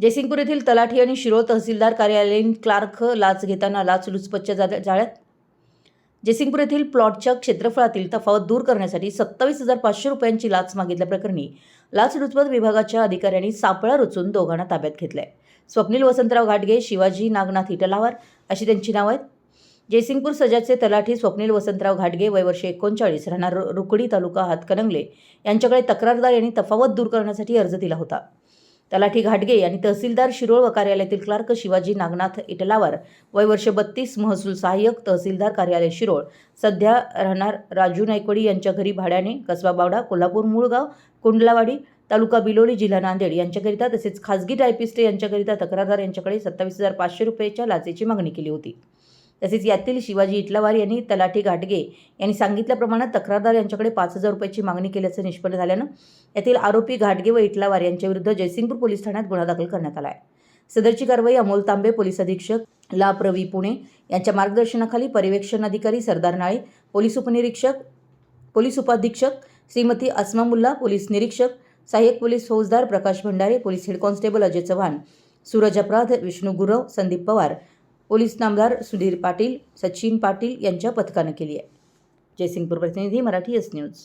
जयसिंगपूर येथील तलाठी आणि शिरोळ तहसीलदार कार्यालयीन क्लार्क लाच घेताना लाचलुचपतच्या जा- जाळ्यात जयसिंगपूर येथील प्लॉटच्या क्षेत्रफळातील तफावत दूर करण्यासाठी सत्तावीस हजार पाचशे रुपयांची लाच मागितल्याप्रकरणी लाचलुचपत विभागाच्या अधिकाऱ्यांनी सापळा रचून दोघांना ताब्यात घेतलंय. स्वप्नील वसंतराव घाटगे शिवाजी नागनाथ इटलावार अशी त्यांची नावं आहेत. जयसिंगपूर सजाचे तलाठी स्वप्नील वसंतराव घाटगे वयवर्ष एकोणचाळीस राहणार रु- रुकडी तालुका हातकणंगले यांच्याकडे तक्रारदार यांनी तफावत दूर करण्यासाठी अर्ज दिला होता. तलाठी घाटगे यांनी तहसीलदार शिरोळ व कार्यालयातील क्लार्क शिवाजी नागनाथ इटलावर वय वर्ष बत्तीस महसूल सहाय्यक तहसीलदार कार्यालय शिरोळ. सध्या राहणार राजू नायकवडी यांच्या घरी भाड्याने कसबा बावडा कोल्हापूर मूळगाव कुंडलावाडी तालुका बिलोली जिल्हा नांदेड यांच्याकरिता तसेच खाजगी टायपिस्ट यांच्याकरिता तक्रारदार यांच्याकडे सत्तावीस हजार पाचशे रुपयाच्या लाचेची मागणी केली होती. तसेच यातील शिवाजी इटलावार यांनी तलाठी घाटगे यांनी सांगितल्याप्रमाणे तक्रारदार यांच्याकडे पाच हजार रुपयाची मागणी केल्याचं निष्पन्न झाल्यानं यातील आरोपी घाटगे व इटलावार यांच्याविरुद्ध जयसिंगपूर पोलीस ठाण्यात गुन्हा दाखल करण्यात आला आहे. सदरची कारवाई अमोल तांबे पोलीस अधीक्षक ला. प्रवी पुणे यांच्या मार्गदर्शनाखाली पर्यवेक्षण अधिकारी सरदार नाळे पोलीस उपनिरीक्षक पोलीस उपाधीक्षक श्रीमती अस्मा मुल्ला पोलीस निरीक्षक सहाय्यक पोलीस फौजदार Prakash Bhandare police head constable Ajay Chavan Suraj अपराध विष्णू गुरव संदीप पवार पोलीस नामदार सुधीर पाटील सचिन पाटील यांच्या पथकानं केली आहे. जयसिंगपूर प्रतिनिधी मराठी एस न्यूज